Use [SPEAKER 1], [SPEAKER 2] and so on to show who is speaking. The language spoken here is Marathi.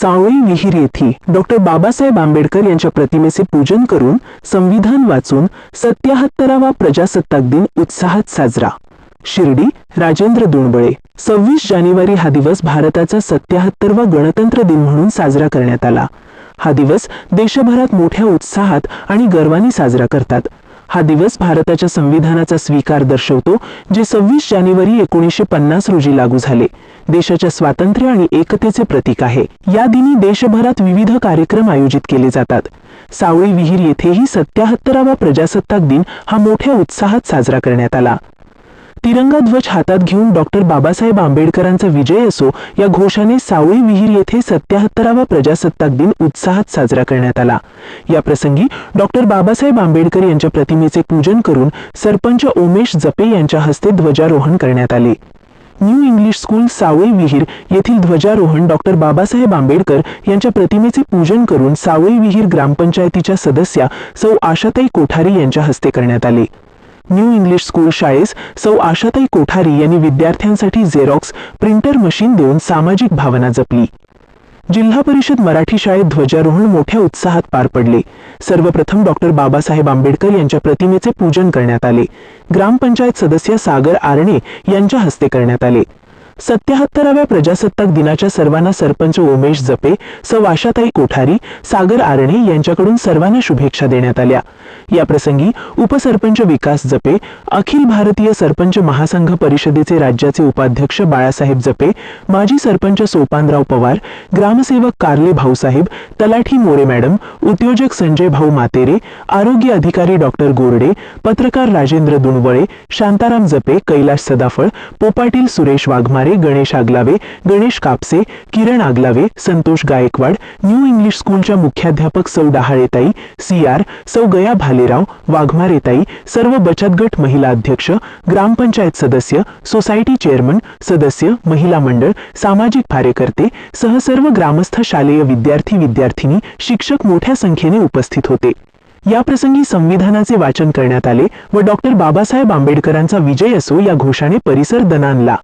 [SPEAKER 1] सावळी विहीर येथे डॉक्टर बाबासाहेब आंबेडकर यांच्या प्रतिमेचे पूजन करून संविधान वाचून सत्याहत्तरावा प्रजासत्ताक दिन उत्साहात साजरा. शिर्डी राजेंद्र दुणबळे सव्वीस जानेवारी हा दिवस भारताचा सत्याहत्तरवा गणतंत्र दिन म्हणून साजरा करण्यात आला. हा दिवस देशभरात मोठ्या उत्साहात आणि गर्वाने साजरा करतात. हा दिवस भारताच्या संविधानाचा स्वीकार दर्शवतो जे सव्वीस जानेवारी एकोणीसशे पन्नास रोजी लागू झाले. देशाच्या स्वातंत्र्य आणि एकतेचे प्रतीक आहे. या दिनी देशभरात विविध कार्यक्रम आयोजित केले जातात. सावळी विहीर येथेही सत्याहत्तरावा प्रजासत्ताक दिन हा मोठ्या उत्साहात साजरा करण्यात आला. तिरंगा ध्वज हातात घेऊन डॉक्टर बाबासाहेब आंबेडकरांचा विजय असो या घोषाने सावळी विहीर येथे सत्याहत्तरावा प्रजासत्ताक दिन उत्साहात साजरा करण्यात आला. या प्रसंगी डॉक्टर बाबासाहेब आंबेडकर यांच्या प्रतिमेचे पूजन करून सरपंच उमेश जपे यांच्या हस्ते ध्वजारोहण करण्यात आले. न्यू इंग्लिश स्कूल सावळी विहीर येथील ध्वजारोहण डॉक्टर बाबासाहेब आंबेडकर यांच्या प्रतिमेचे पूजन करून सावळी विहीर ग्रामपंचायतीच्या सदस्या सौ आशाताई कोठारी यांच्या हस्ते करण्यात आले. न्यू इंग्लिश स्कूल शाळेस सौ आशाताई कोठारी यांनी विद्यार्थ्यांसाठी झेरॉक्स प्रिंटर मशीन देऊन सामाजिक भावना जपली. जिल्हा परिषद मराठी शाळेत ध्वजारोहण मोठ्या उत्साहात पार पडले. सर्वप्रथम डॉक्टर बाबासाहेब आंबेडकर यांच्या प्रतिमेचे पूजन करण्यात आले. ग्रामपंचायत सदस्य सागर आरणे यांच्या हस्ते करण्यात आले. सत्याहत्तराव्या प्रजासत्ताक दिनाच्या सर्वांना सरपंच उमेश जपे स वाशाताई कोठारी सागर आरणे यांच्याकडून सर्वांना शुभेच्छा देण्यात आल्या. याप्रसंगी उपसरपंच विकास जपे अखिल भारतीय सरपंच महासंघ परिषदेचे राज्याचे उपाध्यक्ष बाळासाहेब जपे माजी सरपंच सोपानराव पवार ग्रामसेवक कारले भाऊसाहेब तलाठी मोरे मॅडम उद्योजक संजय भाऊ मातेरे आरोग्य अधिकारी डॉक्टर गोरडे पत्रकार राजेंद्र दुणवळे शांताराम जपे कैलाश सदाफळ पोपाटील सुरेश वाघमारे गणेश आगलावे गणेश कापसे किरण आगलावे संतोष गायकवाड न्यू इंग्लिश स्कूलच्या मुख्याध्यापक सौ डहाळेताई सी आर सौ गया भालेराव वाघमारेताई सर्व बचत गट महिला अध्यक्ष ग्रामपंचायत सदस्य सोसायटी चेअरमन सदस्य महिला मंडळ सामाजिक कार्यकर्ते सह सर्व ग्रामस्थ शालेय विद्यार्थी विद्यार्थिनी शिक्षक मोठ्या संख्येने उपस्थित होते. या प्रसंगी संविधानाचे वाचन करण्यात आले व डॉक्टर बाबासाहेब आंबेडकरांचा विजय असो या घोषाने परिसर दणाणला.